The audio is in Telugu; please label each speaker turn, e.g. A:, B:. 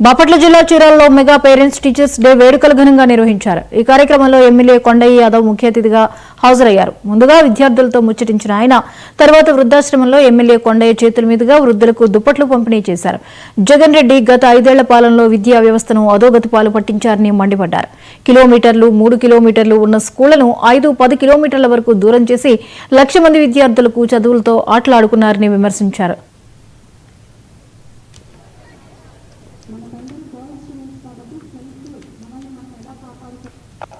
A: బాపట్ల జిల్లా చీరాలలో మెగా పేరెంట్స్ టీచర్స్ డే వేడుకలు ఘనంగా నిర్వహించారు. ఈ కార్యక్రమంలో ఎమ్మెల్యే కొండయ్య యాదవ్ ముఖ్య అతిథిగా హాజరయ్యారు. ముందుగా విద్యార్థులతో ముచ్చటించిన ఆయన తర్వాత వృద్ధాశ్రమంలో ఎమ్మెల్యే కొండయ్య చేతుల మీదుగా వృద్ధులకు దుప్పట్లు పంపిణీ చేశారు. జగన్ రెడ్డి గత ఐదేళ్ళ పాలనలో విద్యా వ్యవస్థను అధోగతి పాలు పట్టించారని మండిపడ్డారు. కిలోమీటర్లు మూడు కిలోమీటర్లు ఉన్న స్కూళ్ళను ఐదు పది కిలోమీటర్ల వరకు దూరం చేసి లక్ష మంది విద్యార్థులకు చదువులతో ఆటలాడుకున్నారని విమర్శించారు. మన తండ్రి గోరక్షణ కాబట్టి హెల్త్ మనల్ని మనం ఎలా కాపాడుకోవాలి